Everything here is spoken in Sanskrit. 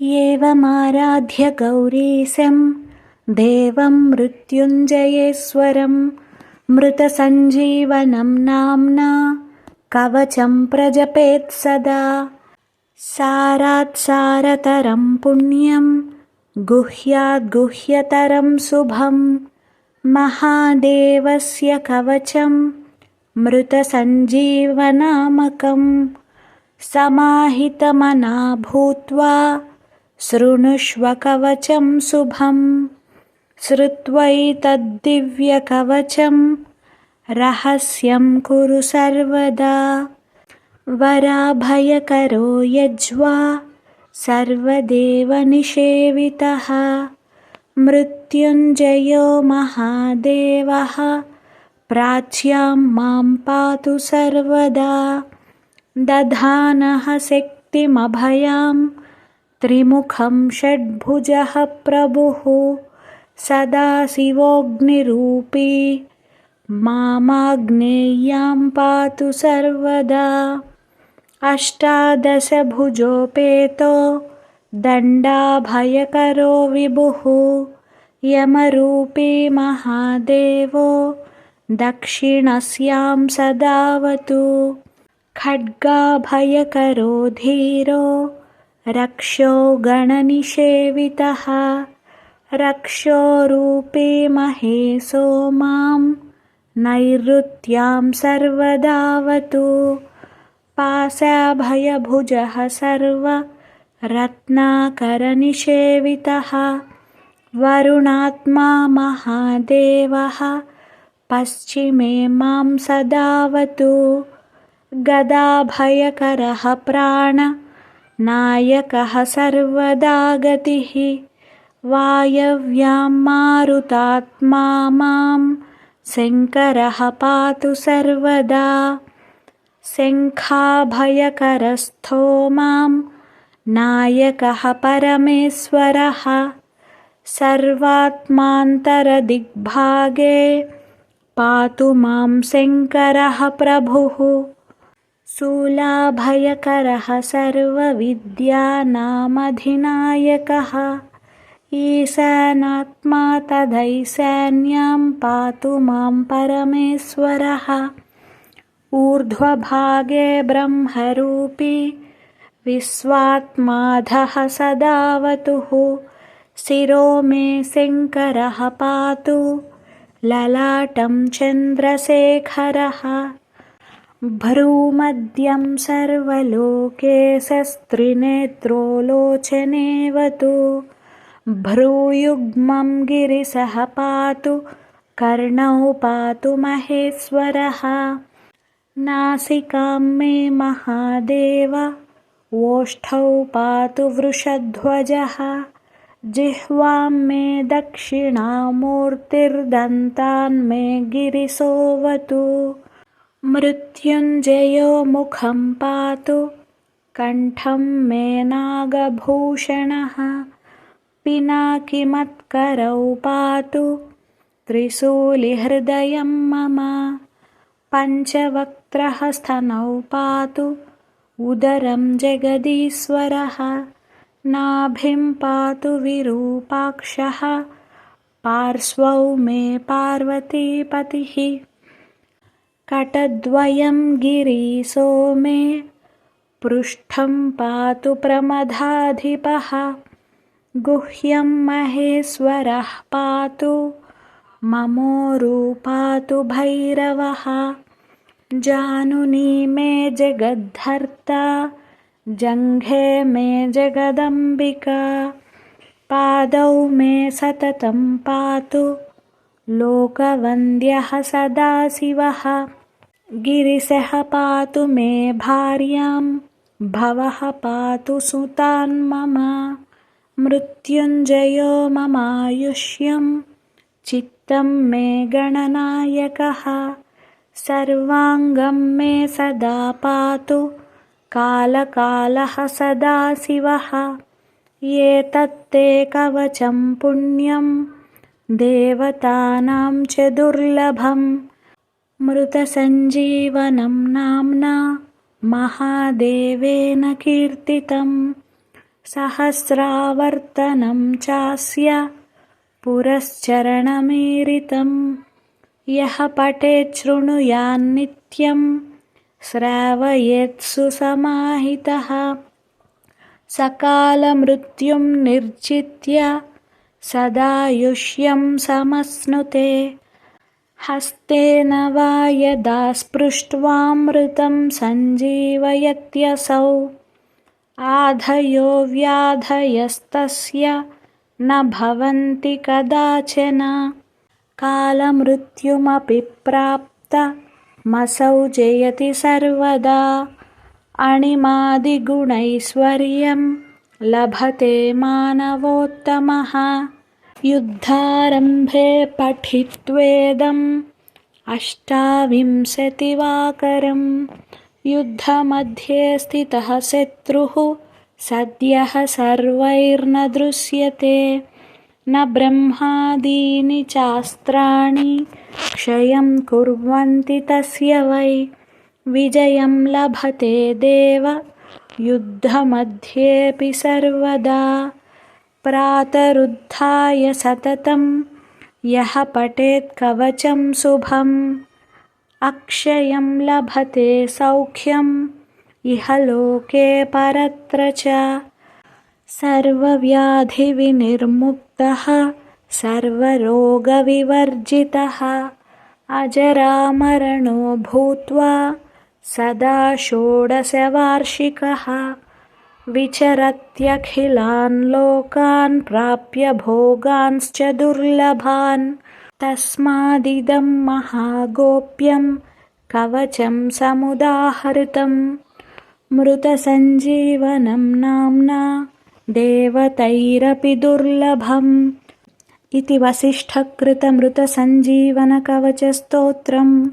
एवमाराध्य गौरीशं देवं मृत्युञ्जयेश्वरं मृतसञ्जीवनं नाम्ना कवचं प्रजपेत् सदा। सारात्सारतरं पुण्यं गुह्याद्गुह्यतरं शुभं। महादेवस्य कवचं मृतसञ्जीवनामकं। समाहितमना भूत्वा शृणुष्वकवचं शुभं श्रुत्वैतद्दिव्यकवचं रहस्यं कुरु सर्वदा। वराभयकरो यज्वा सर्वदेवनिषेवितः। मृत्युञ्जयो महादेवः प्राच्यां मां पातु सर्वदा। दधानः शक्तिमभयां त्रिमुखं षड्भुजः प्रभुः सदाशिवोऽग्निरूपी मामाग्नेय्यां पातु सर्वदा। अष्टादशभुजोपेतो दण्डाभयकरो विभुः। यमरूपी महादेवो दक्षिणस्यां सदावतु। खड्गाभयकरो धीरो रक्षो गणनिषेवितः रक्षोरूपी महेशो मां नैऋत्यां सर्वदावतु पाशाभयभुजः सर्वरत्नाकरनिषेवितः वरुणात्मा महादेवः पश्चिमे मां सदावतु गदाभयकरः प्राणनायकः सर्वदा गतिः। वायव्यां मारुतात्मा मां। शङ्करः पातु सर्वदा। शङ्खाभयकरस्थो मां। नायकः परमेश्वरः। सर्वात्मान्तरदिग्भागे। पातु मां शङ्करः प्रभुः शूलाभयकरः सर्वविद्यानामधिनायकः ईशानात्मा तदैशान्यां पातु मां परमेश्वरः ऊर्ध्वभागे ब्रह्मरूपी विश्वात्माधः सदावतुः शिरो मे शङ्करः पातु ललाटं चन्द्रशेखरः भ्रूमध्यं सर्वलोकेशस्त्रिनेत्रो लोचनेवतु भ्रूयुग्मं गिरिशः पातु कर्णौ पातु महेश्वरः। नासिकां मे महादेव ओष्ठौ पातु वृषध्वजः। जिह्वां मे दक्षिणामूर्तिर्दन्तान्मे गिरिशोऽवतु मृत्युञ्जयो मुखं पातु। कण्ठं मे नागभूषणः। पिनाकिमत्करौ पातु। त्रिशूलिहृदयं मम। पञ्चवक्त्रः स्तनौ पातु। उदरं जगदीश्वरः। नाभिं पातु विरूपाक्षः। पार्श्वौ मे पार्वतीपतिः कटद्वयं गिरीशो मे पृष्ठं पातु प्रमदाधिपः गुह्यं महेश्वरः पातु ममोरूपातु भैरवः, जानुनी मे जगद्धर्ता, जङ्घे मे जगदम्बिका, पादौ मे सततं पातु, लोकवन्द्यः सदाशिवः गिरिशः पातु मे भार्यां भवः पातु सुतान् मम। मृत्युञ्जयो ममायुष्यम् चित्तं मे गणनायकः। सर्वाङ्गं मे सदा पातु कालकालः सदाशिवः एतत्ते कवचं पुण्यं देवतानां च दुर्लभं मृतसञ्जीवनं नाम्ना महादेवेन कीर्तितं सहस्रावर्तनं चास्य पुरश्चरणमीरितं यः पठेत् शृणुयान्नित्यं श्रावयेत्सु समाहितः सकालमृत्युं निर्जित्य सदायुष्यं समश्नुते हस्तेन वा यदा स्पृष्ट्वामृतं सञ्जीवयत्यसौ। आधयो व्याधयस्तस्य न भवन्ति कदाचन। कालमृत्युमपि प्राप्तमसौ जयति सर्वदा। अणिमादिगुणैश्वर्यं लभते मानवोत्तमः युद्धारम्भे पठित्वेदम् अष्टाविंशतिवाकरं युद्धमध्ये स्थितः शत्रुः सद्यः सर्वैर्न दृश्यते। न ब्रह्मादीनि चास्त्राणि क्षयं कुर्वन्ति तस्य वै। विजयं लभते देव। युद्धमध्येऽपि सर्वदा। प्रातरुद्धाय सततं यः पठेत् कवचं शुभम् अक्षयं लभते सौख्यम् इह लोके परत्र च सर्वव्याधिविनिर्मुक्तः सर्वरोगविवर्जितः अजरामरणो भूत्वा सदा षोडशवार्षिकः विचरत्यखिलान् लोकान् प्राप्य भोगांश्च दुर्लभान्। तस्मादिदं महागोप्यं कवचं समुदाहृतम् मृतसञ्जीवनं नाम्ना देवतैरपि दुर्लभम्। इति वसिष्ठकृतमृतसञ्जीवनकवचस्तोत्रम्